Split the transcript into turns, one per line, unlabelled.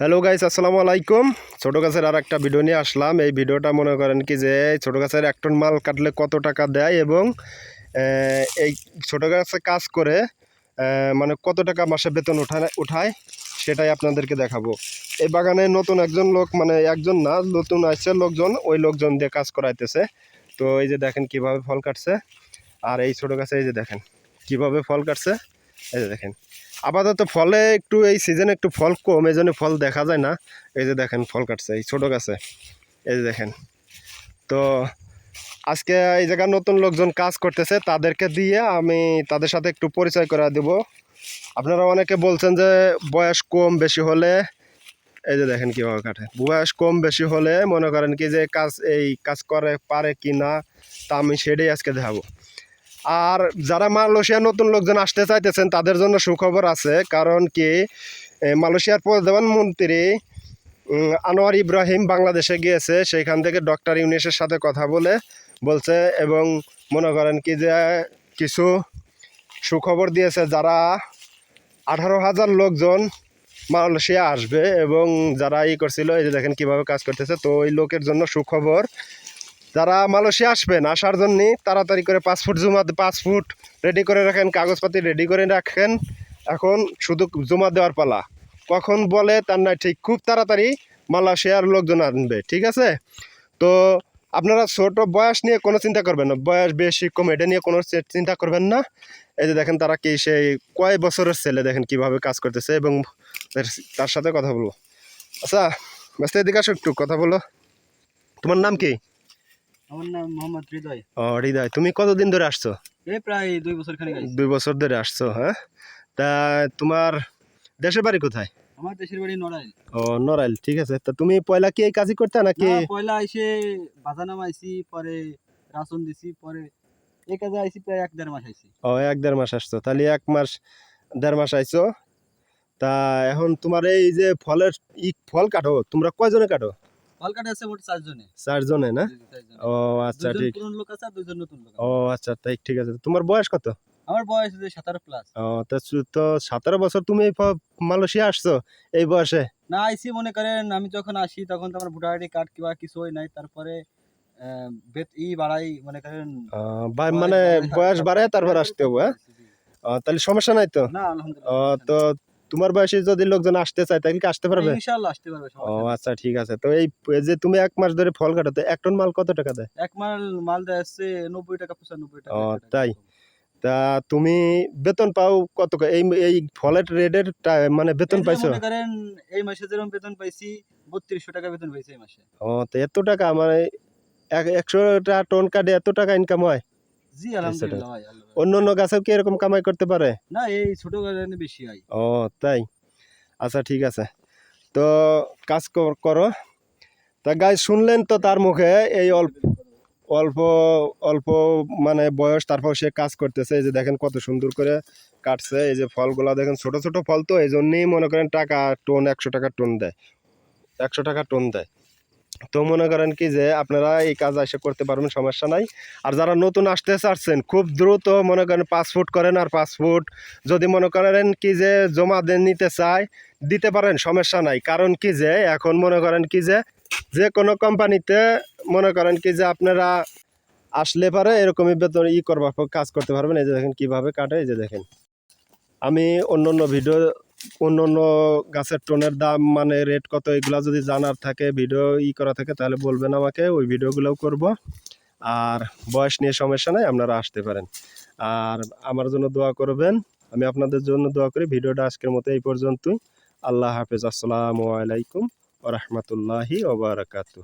Hello guys আসসালামু আলাইকুম। ছোটো গাছের আর একটা ভিডিও নিয়ে আসলাম। এই ভিডিওটা মনে করেন কি যে, ছোটো গাছের এক টন মাল কাটলে কত টাকা দেয় এবং এই ছোটো গাছে কাজ করে মানে কত টাকা মাসে বেতন উঠায় উঠায়, সেটাই আপনাদেরকে দেখাবো। এই বাগানে নতুন একজন লোক মানে একজন না, নতুন আসছে লোকজন, ওই লোকজন দিয়ে কাজ করাইতেছে। তো এই যে দেখেন কীভাবে ফল কাটছে। আর এই ছোটো গাছে এই যে দেখেন, কীভাবে ফল কাটছে। এই যে দেখেন। আপাতত ফলে একটু এই সিজনে একটু ফল কম, এই জন্য ফল দেখা যায় না। এই যে দেখেন, ফল কাটছে, এই ছোটো গাছে। এই যে দেখেন। তো আজকে এই জায়গায় নতুন লোকজন কাজ করতেছে, তাদেরকে দিয়ে আমি তাদের সাথে একটু পরিচয় করা দেব। আপনারা অনেকে বলছেন যে, বয়স কম বেশি হলে, এই যে দেখেন কীভাবে কাটে। বয়স কম বেশি হলে মনে করেন কি যে, কাজ, এই কাজ করে পারে কি না, তা আমি সেটাই আজকে দেখাবো। আর যারা মালয়েশিয়া নতুন লোকজন আসতে চাইতেছেন, তাদের জন্য সুখবর আছে। কারণ কি মালয়েশিয়ার প্রধানমন্ত্রী আনোয়ার ইব্রাহিম বাংলাদেশে গিয়েছে। সেইখান থেকে ডক্টর ইউনিসের সাথে কথা বলে বলছে এবং মনে করেন কি যে, কিছু সুখবর দিয়েছে যারা আঠারো হাজার লোকজন মালয়েশিয়া আসবে এবং যারা ই করছিল, এই যে দেখেন কীভাবে কাজ করতেছে। তো ওই লোকের জন্য সুখবর যারা মালয়েশিয়া আসবেন, আসার জন্য তাড়াতাড়ি করে পাসপোর্ট জমা পাসপোর্ট রেডি করে রাখেন, কাগজপাতি রেডি করে রাখেন। এখন শুধু জমা দেওয়ার পালা। কখন বলে তার নাই ঠিক, খুব তাড়াতাড়ি মালয়েশিয়ার লোকজন আনবে, ঠিক আছে? তো আপনারা ছোট বয়স নিয়ে কোনো চিন্তা করবেন না, বয়স বেশি কম, এটা নিয়ে কোনো চিন্তা করবেন না। এই যে দেখেন তারা কি সেই কয় বছরের ছেলে দেখেন কীভাবে কাজ করতেছে এবং তার সাথে কথা বলব। আচ্ছা ব্যস্ত এদিকে আসো একটু, কথা বলো। তোমার নাম কি?
আমার নাম মোহাম্মদ হৃদয়।
ও হৃদয় তুমি কতদিন ধরে আসছো?
এই প্রায় দুই বছর খানিক
দুই বছর ধরে আসছো হ্যাঁ? তা তোমার দেশের বাড়ি কোথায়?
আমার দেশের বাড়ি নড়াইল।
ও নড়াইল ঠিক আছে। তা তুমি পয়লা কি এই কাজই করতে নাকি?
পয়লা আইসে বাজানাম আইছি পরে রাশন দিছি পরে এই কাজে আইছি প্রায় এক দেড় মাস আইছি
ও এক দেড় মাস আসছো। তাহলে এক মাস দেড় মাস আইছো তা এখন তোমার এই যে ফলের ই ফল কাটো তোমরা কয়জনে কাটো?
আছে মোট চারজনে।
চারজনে না। ও আচ্ছা ঠিক।
পুরনো লোক আছে আর দুইজন নতুন লোক
ও আচ্ছা তাই ঠিক আছে। তোমার বয়স কত?
আমার বয়স হচ্ছে সাতারো প্লাস
ও তা তো সতেরো বছর তুমি এই মালয়েশিয়া আসছো এই বয়সে?
না আইসি মনে করেন আমি যখন আসি তখন তো আমার ভোটার আইডি কার্ড কিবা কিছু নাই। তারপরে ই বাড়াই মনে করেন
মানে বয়স বাড়ায় তারপর আসতে হবে হ্যাঁ? তাহলে সমস্যা নাই তো?
না
তো তোমার বয়সে যদি লোকজন আসতে চায় তাহলে কি আসতে পারবে?
ইনশাআল্লাহ আসতে পারবে
ও আচ্ছা ঠিক আছে। তো এই যে তুমি এক মাস ধরে ফল কাটাতে এক টন মাল কত টাকা দেয়?
এক মাল মাল দেয় আসছে নব্বই টাকা পঁচানব্বই টাকা।
ও, তাই? তা তুমি বেতন পাও কত এই এই ফলের রেডের মানে বেতন পাইছো?
মনে করেন এই মাসে যেরকম বেতন পাইছি বত্রিশশো টাকা বেতন পাইছি এই মাসে।
ও তো এত টাকা মানে এক একশো টা টন কাটে এত টাকা ইনকাম হয়?
জি আলহামদুলিল্লাহ ভাই
অন্য অন্য গাছেও কি এরকম কামাই করতে পারে?
না এই ছোট গাড়ি বেশি হয়।
ও তাই? আচ্ছা ঠিক আছে। তো কাজ কর- তা গাই শুনলেন তো তার মুখে এই অল্প অল্প অল্প মানে বয়স তারপর সে কাজ করতেছে। এই যে দেখেন কত সুন্দর করে কাটছে। এই যে ফলগুলা দেখেন ছোট ছোট ফল তো এই জন্যই মনে করেন টাকা টোন একশো টাকা টোন দেয়। একশো টাকা টোন দেয়। তো মনে করেন কি যে আপনারা এই কাজ এসে করতে পারবেন, সমস্যা নাই। আর যারা নতুন আসতে চাচ্ছেন, খুব দ্রুত মনে করেন পাসপোর্ট করেন আর পাসপোর্ট যদি মনে করেন কি যে জমা দেন নিতে চায়, দিতে পারেন, সমস্যা নাই। কারণ কি যে এখন মনে করেন কি যে যে কোনো কোম্পানিতে মনে করেন কি যে আপনারা আসলে পারে এরকমই বেতন ই করবার কাজ করতে পারবেন। এই যে দেখেন কীভাবে কাটে, এই যে দেখেন। আমি অন্য অন্য ভিডিও অন্য অন্য গাছের টোনের দাম মানে রেট কত এগুলা যদি জানার থাকে ভিডিও ই করা থাকে, তাহলে বলবেন আমাকে, ওই ভিডিওগুলোও করব। আর বয়স নিয়ে সমস্যা নাই, আপনারা আসতে পারেন। আর আমার জন্য দোয়া করবেন, আমি আপনাদের জন্য দোয়া করি, ভিডিওটা আজকের মতো এই পর্যন্তই। আল্লাহ হাফেজ, আসসালামু আলাইকুম ও রহমতুল্লাহি ওবরাকাতু